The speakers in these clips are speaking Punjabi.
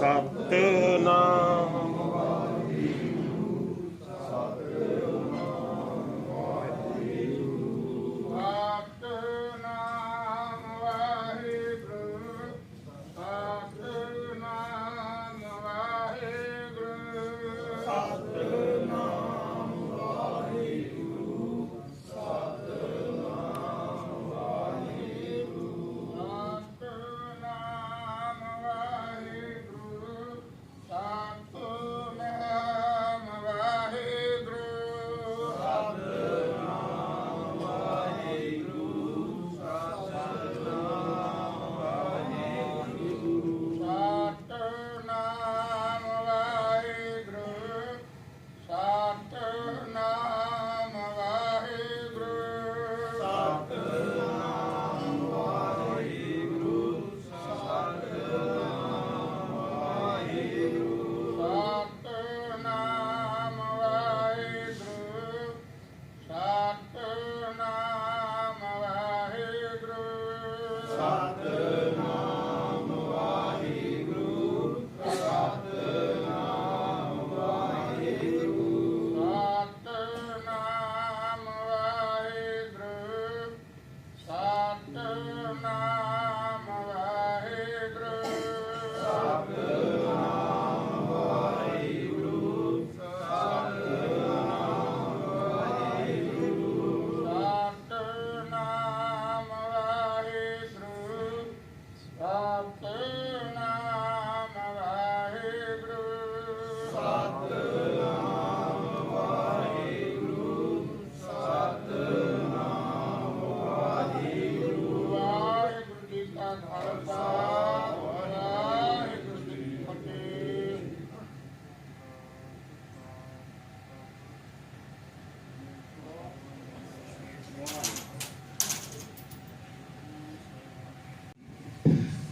Stop.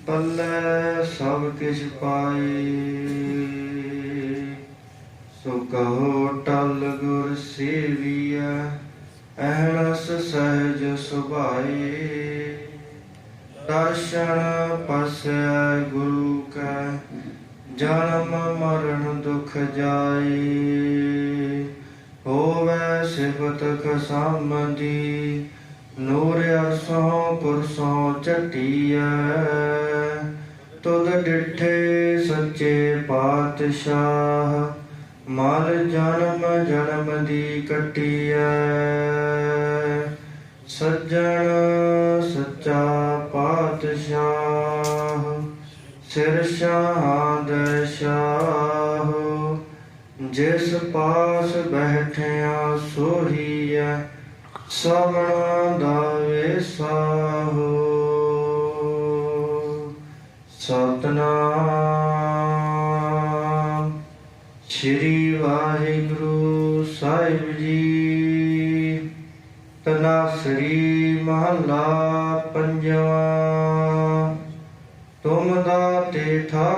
ਪੱਲੇ ਸਭ ਕਿਛ ਪਾਏ। ਸੋ ਕਹੋ ਟਲ ਗੁਰ ਸੇਵੀਐ ਅਹਨਸ ਸਹਿਜ ਸੁਭਾਏ। ਦਰਸ਼ਨ ਪਸੈ ਗੁਰੂ ਕੈ, ਜਨਮ ਮਰਨ ਦੁਖ ਜਾਏ। ਹੋਵੇ ਸਿਫਤ ਖਸਮਦੀ ਨੂਰ ਅਰਸੋਂ ਪੁਰਸੋਂ ਚਟੀਐ ਤੁਧ ਡਿਠੇ ਸੱਚੇ ਪਾਤਸ਼ਾਹ, ਮਲ ਜਨਮ ਜਨਮ ਦੀ ਕਟੀਐ। ਸੱਜਣ ਸੱਚਾ ਪਾਤਸ਼ਾਹ, ਸਿਰ ਸ਼ਾਹ ਸ਼ਾਹ ਜਿਸ ਪਾਸ ਬੈਠਿਆ ਸੋਹੀਐ ਸਵਣਾ ਦਾ ਵੇਸਾਹੋ ਸਤਨਾਮ। ਸ੍ਰੀ ਵਾਹਿਗੁਰੂ ਸਾਹਿਬ ਜੀ। ਤਨਾਸਰੀ ਮਹਲਾ ਪੰਜਵਾ। ਤੁਮ ਦਾਤੇ ਠਾਕੁਰ ਪ੍ਰਤਪਾਲਕ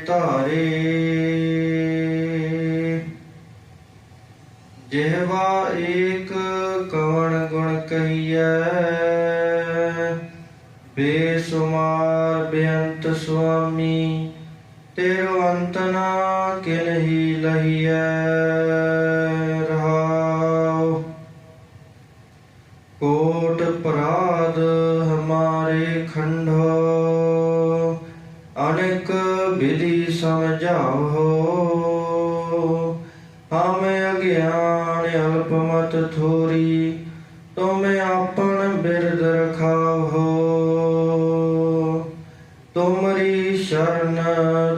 ਜਿਹਵਾ ਏਕ ਕਵਣ ਗੁਣ ਕਹੀਐ, ਬੇਸੁਮਾਰ ਬੇਅੰਤ ਸੁਆਮੀ, ਤੇਰੋ ਅੰਤ ਨਾ ਕਿਨਹੀ ਲਹੀਐ, ਰਹਾਉ। ਕੋਟ ਪ੍ਰਾਦ ਹਮਾਰੇ ਖੰਡੋ, ਅਨੇਕ ਵਿਧि ਸਮਝਾਓ ਤੁਮ ਆਪਣ ਬਿਰਦ ਰਖਾਓ। ਤੁਮਰੀ ਸ਼ਰਨ,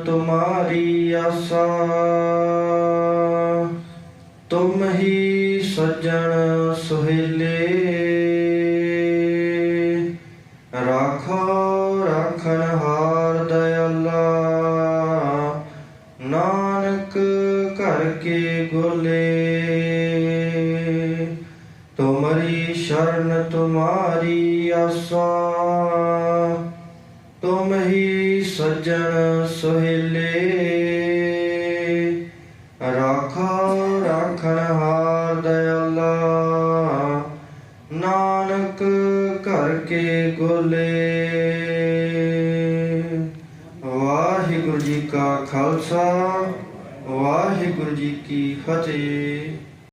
ਤੁਮਾਰੀ ਆਸਾ। ਤੁਮ ਹੀ ਸੱਜਣ ਸੁਹੇਲੇ। ਰਾਖੋ ਰਾਖਣ ਹਾਰ ਦਇਆਲਾ। ਨਾਨਕ ਘਰ ਕੇ ਗੋਲੇ। ਤੁਮਰੀ ਸ਼ਰਨ ਤੁਮਾਰੀ ਆਸਾ ਤੁਮ ਹੀ ਸੱਜਣ ਸੁਹੇਲੇ ਰਾਖੋ ਰਾਖਣ ਹਾਰ ਦਇਆਲਾ ਨਾਨਕ ਘਰ ਕੇ ਗੋਲੇ ਵਾਹਿਗੁਰੂ ਜੀ ਕਾ ਖਾਲਸਾ ਵਾਹਿਗੁਰੂ ਜੀ ਕੀ ਫਤਿਹ